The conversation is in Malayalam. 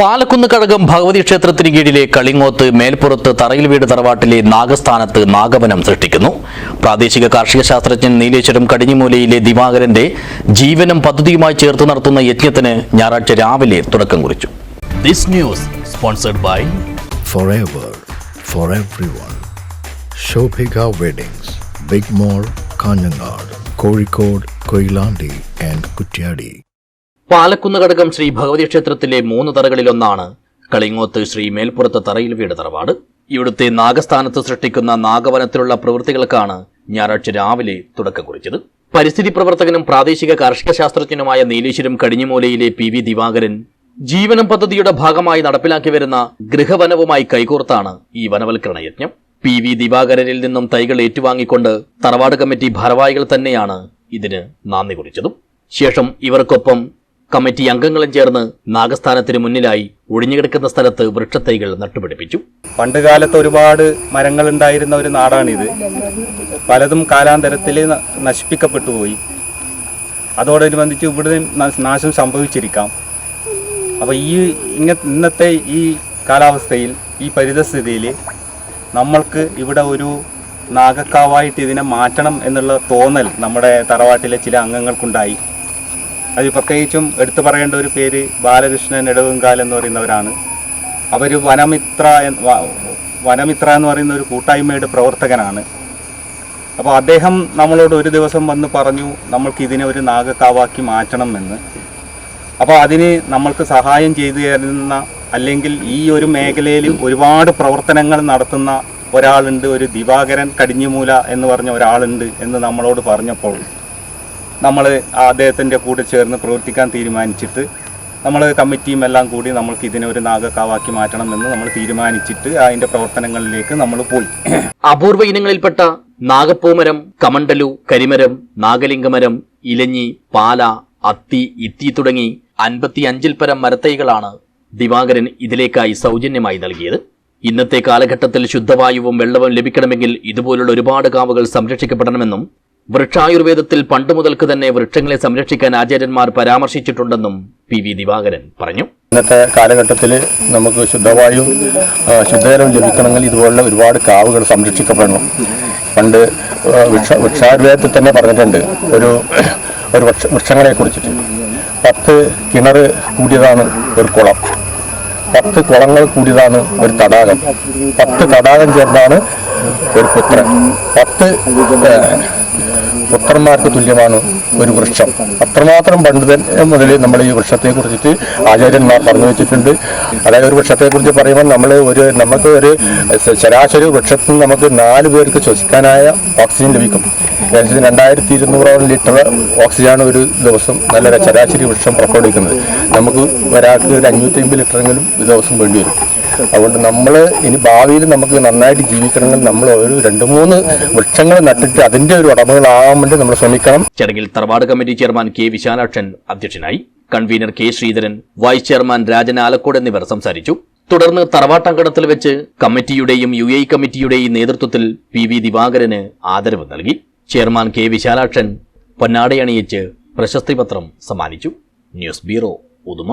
പാലക്കുന്ന് കഴകം ഭഗവതി ക്ഷേത്രത്തിന് കീഴിലെ കളിങ്ങോത്ത് മേൽപ്പുറത്ത് തറയിൽ വീട് തറവാട്ടിലെ നാഗസ്ഥാനത്ത് നാഗവനം സൃഷ്ടിക്കുന്നു. പ്രാദേശിക കാർഷിക ശാസ്ത്രജ്ഞൻ നീലേശ്വരം കടിഞ്ഞിമൂലയിലെ ദിവാകരന്റെ ജീവനം പദ്ധതിയുമായി ചേർത്ത് നടത്തുന്ന യജ്ഞത്തിന് ഞായറാഴ്ച രാവിലെ തുടക്കം കുറിച്ചു. This news sponsored by Kozhikode, Koilandi and Kutyadi. Palakkunnu കടകം Shri Bhagavathi ക്ഷേത്രത്തിലെ മൂന്ന് തറകളിലൊന്നാണ് കളിങ്ങോത്ത് ശ്രീ മേൽപ്പുറത്ത് തറയിൽ വീട് തറവാട്. ഇവിടുത്തെ നാഗസ്ഥാനത്ത് സൃഷ്ടിക്കുന്ന നാഗവനത്തിലുള്ള പ്രവൃത്തികൾക്കാണ് ഞായറാഴ്ച രാവിലെ തുടക്കം കുറിച്ചത്. പരിസ്ഥിതി പ്രവർത്തകനും പ്രാദേശിക കാർഷിക ശാസ്ത്രജ്ഞനുമായ നീലേശ്വരം കടിഞ്ഞുമൂലയിലെ പി വി ദിവാകരൻ ജീവനം പദ്ധതിയുടെ ഭാഗമായി നടപ്പിലാക്കി വരുന്ന ഗൃഹവനവുമായി കൈകോർത്താണ് ഈ വനവൽക്കരണ യജ്ഞം. പി വി ദിവാകരനിൽ നിന്നും തൈകൾ ഏറ്റുവാങ്ങിക്കൊണ്ട് തറവാട് കമ്മിറ്റി ഭാരവാഹികൾ തന്നെയാണ് ഇതിന് നന്ദി കുറിച്ചതും. ശേഷം ഇവർക്കൊപ്പം കമ്മിറ്റി അംഗങ്ങളും ചേർന്ന് നാഗസ്ഥാനത്തിന് മുന്നിലായി ഒഴിഞ്ഞുകിടക്കുന്ന സ്ഥലത്ത് വൃക്ഷത്തൈകൾ നട്ടുപിടിപ്പിച്ചു. പണ്ട് കാലത്ത് ഒരുപാട് മരങ്ങൾ ഉണ്ടായിരുന്ന ഒരു നാടാണിത്. പലതും കാലാന്തരത്തിൽ നശിപ്പിക്കപ്പെട്ടു പോയി അതോടനുബന്ധിച്ച് ഇവിടെ നാശം സംഭവിച്ചിരിക്കാം. അപ്പോൾ ഈ ഇങ്ങ ഇന്നത്തെ ഈ കാലാവസ്ഥയിൽ ഈ പരിതസ്ഥിതിയിൽ നമ്മൾക്ക് ഇവിടെ ഒരു നാഗക്കാവായിട്ട് ഇതിനെ മാറ്റണം എന്നുള്ള തോന്നൽ നമ്മുടെ തറവാട്ടിലെ ചില അംഗങ്ങൾക്കുണ്ടായി. അത് പ്രത്യേകിച്ചും എടുത്തു പറയേണ്ട ഒരു പേര് ബാലകൃഷ്ണൻ നെടുവങ്കാൽ എന്ന് പറയുന്നവരാണ്. അവർ വനമിത്ര വനമിത്ര എന്ന് പറയുന്ന ഒരു കൂട്ടായ്മയുടെ പ്രവർത്തകനാണ്. അപ്പോൾ അദ്ദേഹം നമ്മളോട് ഒരു ദിവസം വന്ന് പറഞ്ഞു നമ്മൾക്ക് ഇതിനെ ഒരു നാഗക്കാവാക്കി മാറ്റണം എന്ന്. അപ്പോൾ അതിന് നമ്മൾക്ക് സഹായം ചെയ്തു തരുന്ന അല്ലെങ്കിൽ ഈ ഒരു മേഖലയിൽ ഒരുപാട് പ്രവർത്തനങ്ങൾ നടത്തുന്ന ഒരാളുണ്ട്. ഒരു ദിവാകരൻ കടിഞ്ഞുമൂല എന്ന് പറഞ്ഞ ഒരാളുണ്ട് എന്ന് നമ്മളോട് പറഞ്ഞപ്പോൾ നമ്മൾ അദ്ദേഹത്തിന്റെ കൂടെ ചേർന്ന് പ്രവർത്തിക്കാൻ തീരുമാനിച്ചിട്ട് നമ്മൾ കമ്മിറ്റിയും എല്ലാം കൂടി നമ്മൾക്ക് ഇതിനെ ഒരു നാഗക്കാവാക്കി മാറ്റണമെന്ന് നമ്മൾ തീരുമാനിച്ചിട്ട് അതിന്റെ പ്രവർത്തനങ്ങളിലേക്ക് നമ്മൾ പോയി. അപൂർവ ഇനങ്ങളിൽപ്പെട്ട നാഗപ്പൂമരം കമണ്ടലു കരിമരം നാഗലിംഗമരം ഇലഞ്ഞി പാല അത്തി ഇത്തി തുടങ്ങി അൻപത്തി അഞ്ചിൽ പരം മരത്തൈകളാണ് ദിവാകരൻ ഇതിലേക്കായി സൗജന്യമായി നൽകിയത്. ഇന്നത്തെ കാലഘട്ടത്തിൽ ശുദ്ധവായുവും വെള്ളവും ലഭിക്കണമെങ്കിൽ ഇതുപോലുള്ള ഒരുപാട് കാവുകൾ സംരക്ഷിക്കപ്പെടണമെന്നും വൃക്ഷായുർവേദത്തിൽ പണ്ട് മുതൽക്ക് തന്നെ വൃക്ഷങ്ങളെ സംരക്ഷിക്കാൻ ആചാര്യന്മാർ പരാമർശിച്ചിട്ടുണ്ടെന്നും പി വി ദിവാകരൻ പറഞ്ഞു. ഇന്നത്തെ കാലഘട്ടത്തിൽ നമുക്ക് ശുദ്ധവായു ശുദ്ധജലം ലഭിക്കണമെങ്കിൽ ഇതുപോലുള്ള ഒരുപാട് കാവുകൾ സംരക്ഷിക്കപ്പെടണം. പണ്ട് വൃക്ഷ വൃക്ഷായുർവേദത്തിൽ തന്നെ പറഞ്ഞിട്ടുണ്ട് ഒരു ഒരു വൃക്ഷ വൃക്ഷങ്ങളെ കുറിച്ചിട്ട്. പത്ത് കിണർ കൂടിയതാണ് ഒരു കുളം. പത്ത് കുളങ്ങൾ കൂടിയതാണ് ഒരു തടാകം. പത്ത് തടാകം ചേർന്നാണ് ഒരു പുത്രൻ പത്ത് പുത്രന്മാർക്ക് തുല്യമാണ് ഒരു വൃക്ഷം. അത്രമാത്രം പണ്ട് മുതൽ നമ്മൾ ഈ വൃക്ഷത്തെ കുറിച്ചിട്ട് ആചാര്യന്മാർ പറഞ്ഞു വെച്ചിട്ടുണ്ട്. അതായത് ഒരു വൃക്ഷത്തെ കുറിച്ച് പറയുമ്പോൾ നമ്മൾ ഒരു നമുക്ക് ഒരു ശരാശരി വൃക്ഷത്തിൽ നമുക്ക് നാല് പേർക്ക് ശ്വസിക്കാനായ ഓക്സിജൻ ലഭിക്കും. ഏകദേശം രണ്ടായിരത്തി ഇരുന്നൂറോളം ലിറ്റർ ഓക്സിജനാണ് ഒരു ദിവസം നല്ല ശരാശരി വൃക്ഷം പുറപ്പെടുവിക്കുന്നത്. നമുക്ക് ഒരാൾക്ക് ഒരു അഞ്ഞൂറ്റി അമ്പത് ലിറ്ററെങ്കിലും ദിവസം വേണ്ടി വരും. അതുകൊണ്ട് നമ്മൾ ഇനി ഭാവിയിൽ നമുക്ക് നന്നായിട്ട് ജീവിക്കണമെങ്കിൽ നമ്മൾ ഒരു രണ്ട് മൂന്ന് വൃക്ഷങ്ങൾ നട്ടിട്ട് അതിന്റെ ഒരു ഉടമകളാകാൻ വേണ്ടി നമ്മൾ ശ്രമിക്കണം. ചടങ്ങിൽ തറവാട് കമ്മിറ്റി ചെയർമാൻ കെ വിശാലാക്ഷൻ അധ്യക്ഷനായി convener K Sreedharan vice chairman Rajan Alakode എന്നിവർ സംസാരിച്ചു. തുടർന്ന് തറവാട്ടങ്കണത്തിൽ വെച്ച് കമ്മിറ്റിയുടെയും യു കമ്മിറ്റിയുടെയും നേതൃത്വത്തിൽ പി വി ദിവാകരന് ആദരവ് നൽകി. ചെയർമാൻ കെ വിശാലാക്ഷൻ പൊന്നാടയണിയിച്ച് പ്രശസ്തിപത്രം സമ്മാനിച്ചു. News bureau Uduma.